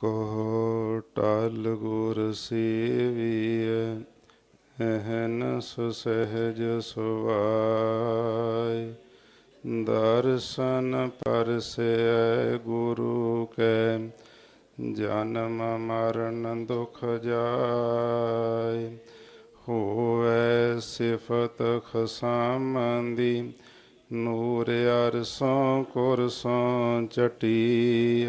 ਕੋ ਟਲ ਗੁਰ ਸੇਵੀਐ ਅਹਨਸ ਸਹਿਜ ਸੁਵਾਈ ਦਰਸ਼ਨ ਪਰਸੈ ਗੁਰੂ ਕੈ, ਜਨਮ ਮਰਨ ਦੁਖ ਜਾਏ ਹੋਵੇ ਸਿਫਤ ਖਸਾਮੰਦੀ, ਨੂਰ ਅਰਸੋਂ ਕੁਰਸੋਂ ਚਟੀ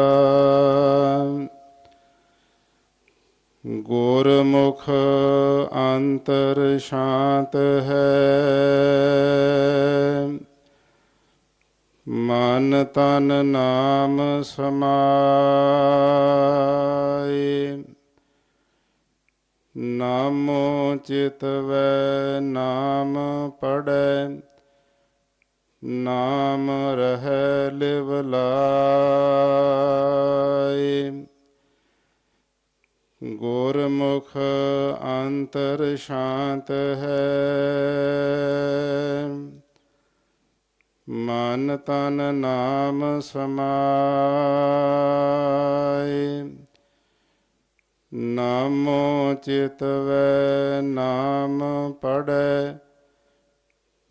ਗੁਰਮੁਖ ਅੰਤਰ ਸ਼ਾਂਤ ਹੈ। ਮਨ ਤਨ ਨਾਮ ਸਮਾਏ। ਨਾਮੋ ਚਿਤਵੈ ਨਾਮ ਪੜੈ। ਨਾਮ ਰਹਿ ਲਿਵ ਲਾਇ ਗੁਰਮੁਖ ਅੰਤਰ ਸ਼ਾਂਤ ਹੈ। ਮਨ ਤਨ ਨਾਮ ਸਮਾਏ। ਨਾਮੋ ਚਿਤਵੈ ਨਾਮ ਪੜੈ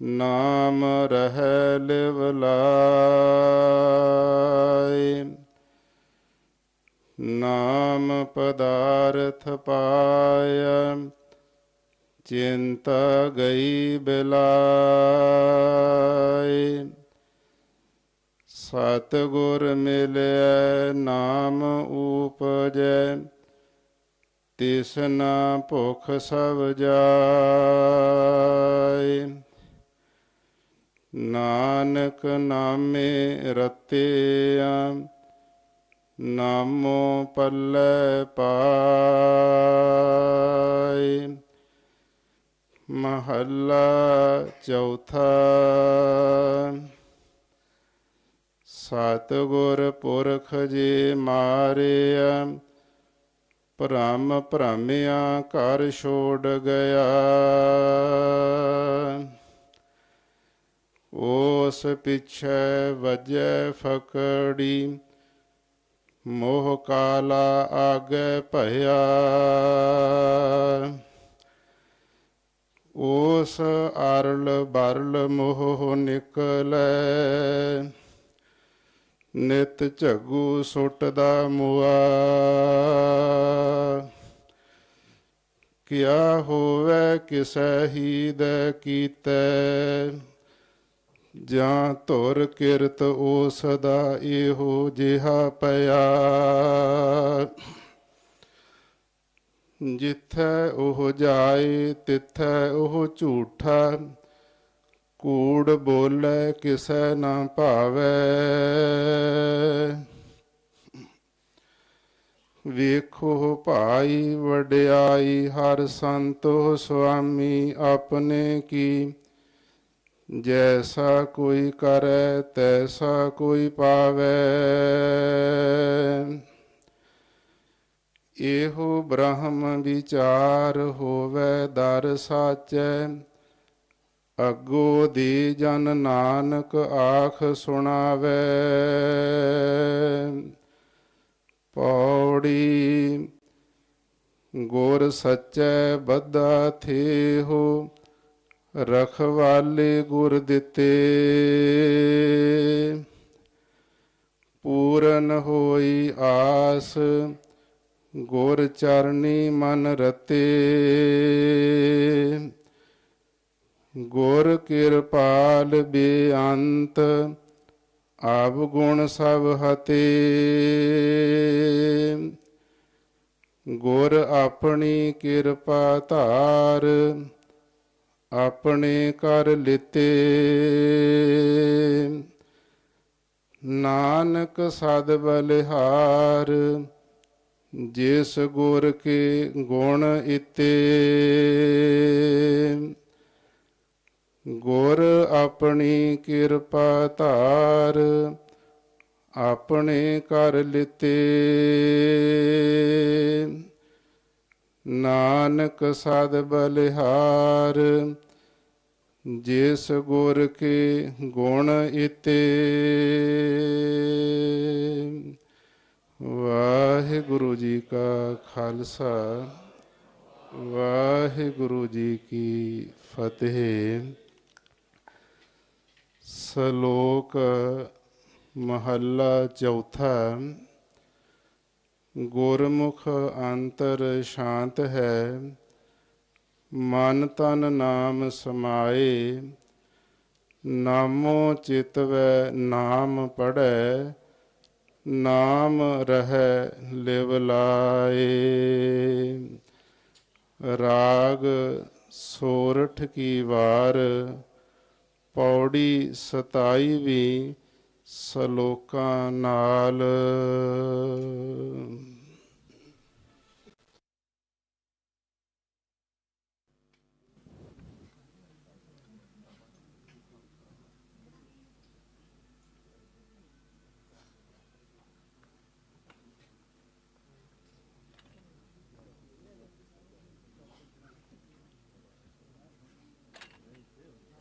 ਨਾਮ ਰਹਿ ਲਿਵ ਲਾਇ ਪਦਾਰਥ ਪਾਇਆ, ਚਿੰਤਾ ਗਈ ਬਿਲਾਈ ਸਤ ਗੁਰ ਮਿਲਿਆ ਨਾਮ ਊਪਜੈ ਤਿਸਨਾ ਭੁਖ ਸਭ ਜਾਏ। ਨਾਨਕ ਨਾਮੇ ਰਤਿਆ ਨਾਮੋ ਪੱਲੇ ਪਾਈ ਮਹੱਲਾ ਚੌਥਾ। ਸਤਿਗੁਰ ਪੁਰਖ ਜੀ ਮਾਰਿਆ, ਭ੍ਰਮ ਭ੍ਰਮਿਆ ਘਰ ਛੋੜ ਗਿਆ। ਉਸ ਪਿਛੈ ਵਜੈ ਫਕੜੀ ਮੋਹ ਕਾਲਾ ਆਗੇ ਭਇਆ। ਉਸ ਅਰਲ ਬਰਲ ਮੋਹ ਨਿਕਲੈ। ਨਿਤ ਝਗੂ ਸੁੱਟਦਾ ਮੁਆ। ਕਿਆ ਹੋਵੇ, ਕਿਸੈ ਹੀ ਦੇ ਕੀਤੇ। ਜਾਂ ਧੁਰ ਕਿਰਤ ਉਸ ਦਾ ਇਹੋ ਜਿਹਾ ਪਿਆ। ਜਿੱਥੈ ਉਹ ਜਾਏ, ਤਿੱਥੈ ਉਹ ਝੂਠਾ। ਕੂੜ ਬੋਲੇ ਕਿਸੈ ਨਾ ਭਾਵੇ। ਵੇਖੋ ਭਾਈ ਵਡਿਆਈ, ਹਰ ਸੰਤੋ ਸੁਆਮੀ ਆਪਣੇ ਕੀ ਜੈਸਾ ਕੋਈ ਕਰੈ, ਤੈਸਾ ਕੋਈ ਪਾਵੇ। ਇਹੋ ਬ੍ਰਹਮ ਵਿਚਾਰ ਹੋਵੇ, ਦਰ ਸਾਚੈ। ਅਗੋ ਦੀ ਜਨ ਨਾਨਕ ਆਖ ਸੁਣਾਵੇ। ਪੌੜੀ ਗੁਰ ਸੱਚੈ, ਬੱਧਾ ਥੇਹੋ। ਰਖਵਾਲੇ ਗੁਰ ਦਿੱਤੇ। ਪੂਰਨ ਹੋਈ ਆਸ, ਗੁਰ ਚਰਨੀ ਮਨ ਰਤੇ। ਗੁਰ ਕਿਰਪਾਲ ਬੇਅੰਤ, ਆਪ ਗੁਣ ਸਭ ਹਤੇ। ਗੁਰ ਆਪਣੀ ਕਿਰਪਾ ਧਾਰ ਆਪਣੇ ਕਰ ਲਿਤੇ। ਨਾਨਕ ਸਦ ਬਲਿਹਾਰ, ਜਿਸ ਗੁਰ ਕੇ ਗੁਣ ਇਤੇ। ਗੁਰ ਆਪਣੀ ਕਿਰਪਾ ਧਾਰ, ਆਪਣੇ ਕਰ ਲਿਤੇ। ਨਾਨਕ ਸਦ ਬਲਿਹਾਰ, ਜਿਸ ਗੁਰ ਕੇ ਗੁਣ ਇਤੇ। ਵਾਹਿਗੁਰੂ ਜੀ ਕਾ ਖਾਲਸਾ, ਵਾਹਿਗੁਰੂ ਜੀ ਕੀ ਫਤਿਹ। ਸ਼ਲੋਕ ਮਹੱਲਾ ਚੌਥਾ। ਗੁਰਮੁਖ ਅੰਤਰ ਸ਼ਾਂਤ ਹੈ, ਮਨ ਤਨ ਨਾਮ ਸਮਾਏ, ਨਾਮੋ ਚਿਤਵੈ ਨਾਮ ਪੜੈ ਨਾਮ ਰਹੈ ਲਿਵ ਲਾਏ। ਰਾਗ ਸੋਰਠ ਕੀ ਵਾਰ, ਪੌੜੀ 27ਵੀਂ ਸ਼ਲੋਕਾਂ ਨਾਲ